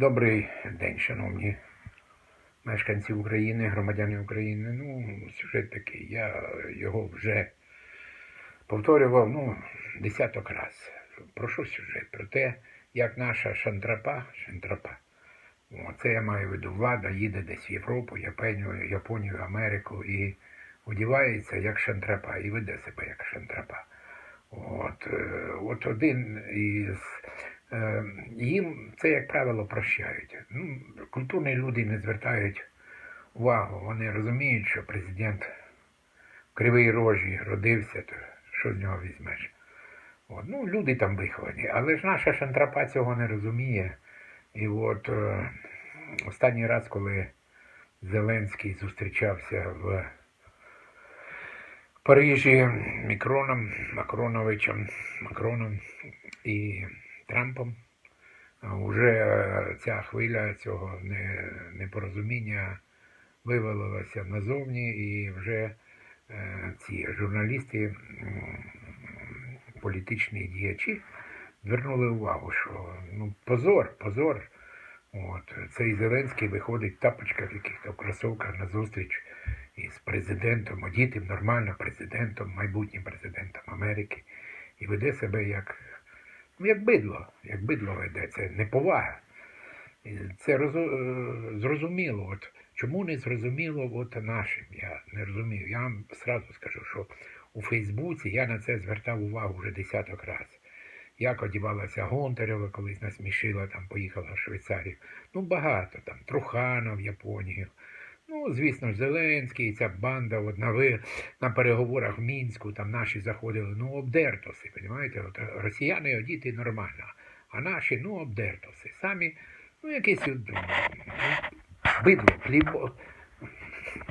Добрий день, шановні мешканці України, громадяни України. Ну, сюжет такий. Я його вже повторював ну, десяток раз. Про що сюжет? Про те, як наша шантрапа, шантрапа, це я маю в виду, влада їде десь в Європу, Японію, Японію, Америку і одівається як шантрапа, і веде себе як шантрапа. От, е, от один із їм це, як правило, прощають. Ну, культурні люди не звертають увагу. Вони розуміють, що президент в кривій рожі родився, то що з нього візьмеш? От, ну, люди там виховані, але ж наша шантрапа цього не розуміє. І от е, останній раз, коли Зеленський зустрічався в Парижі Мікроном, Макроновичем, Макроном і Трампом. Уже ця хвиля цього непорозуміння вивалилася назовні, і вже е, ці журналісти, політичні діячі звернули увагу, що ну, позор, позор. От, цей Зеленський виходить в тапочках, яких-то в кросовках на зустріч із президентом, одітим нормально президентом, майбутнім президентом Америки, і веде себе як, як бидло, як бидло веде, це неповага. Це розу- е, зрозуміло. От, чому не зрозуміло от нашим? Я не розумію. Я вам сразу скажу, що у Фейсбуці я на це звертав увагу вже десяток разів. Як одівалася Гонтарева, колись насмішила, там поїхала в Швейцарію. Ну, багато там, Труханов в Японію. Ну, звісно ж, Зеленський, ця банда от на, ви, на переговорах в Мінську, там наші заходили, ну, обдертоси, розумієте? От росіяни одіти нормально, а наші, ну, обдертоси. Самі, ну, ну, бидло, плібо,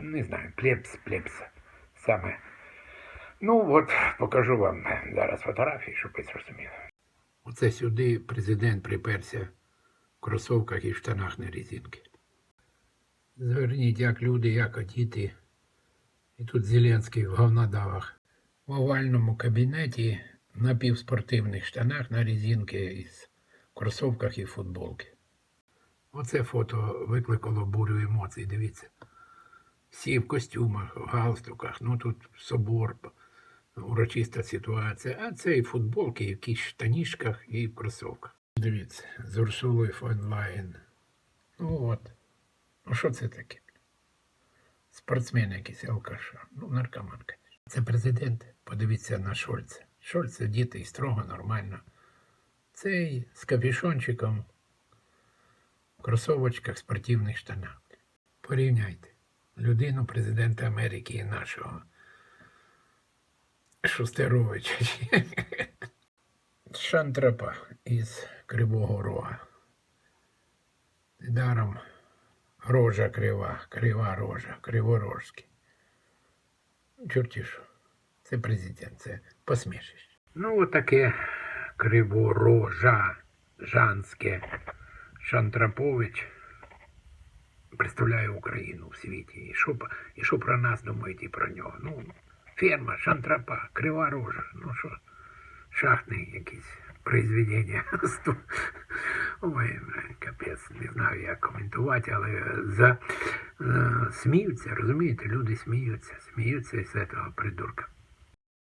не знаю, плепс, плепс, саме. Ну, от покажу вам зараз фотографії, щоб ви зрозуміли. Оце сюди президент приперся в кросовках і в штанах на резинки. Зверніть, як люди, як діти. І тут Зеленський в говнодавах. В овальному кабінеті на півспортивних штанах на резинки із кросовках і футболки. Оце фото викликало бурю емоцій, дивіться. Всі в костюмах, в галстуках, ну тут собор, урочиста ситуація, а це і футболки, і в якісь штанішках і в кросовках. Дивіться, з Урсулою фон Лайн. Ну от. Ну що це таке? Спортсмен якийсь алкаша. Ну, наркоман, звісно. Це президент. Подивіться на Шольца. Шольца діти строго, нормально. Цей з капюшончиком, в кросовочках, спортивних штанах. Порівняйте людину президента Америки і нашого Шустеровича. Шантрапа із Кривого Рога. Даром рожа крива, крива рожа, криворожський. Ну, Чорті що. Це президент, це посмішище. Ну, отаке криворожа, жанське Шантрапович представляє Україну в світі. І що, п- і що про нас думають і про нього? Ну, ферма, шантрапа, крива рожа. Ну що, шахтний якийсь произведення. Ой, капець, не знаю, як коментувати, але за, е, сміються, розумієте, люди сміються, сміються із цього придурка.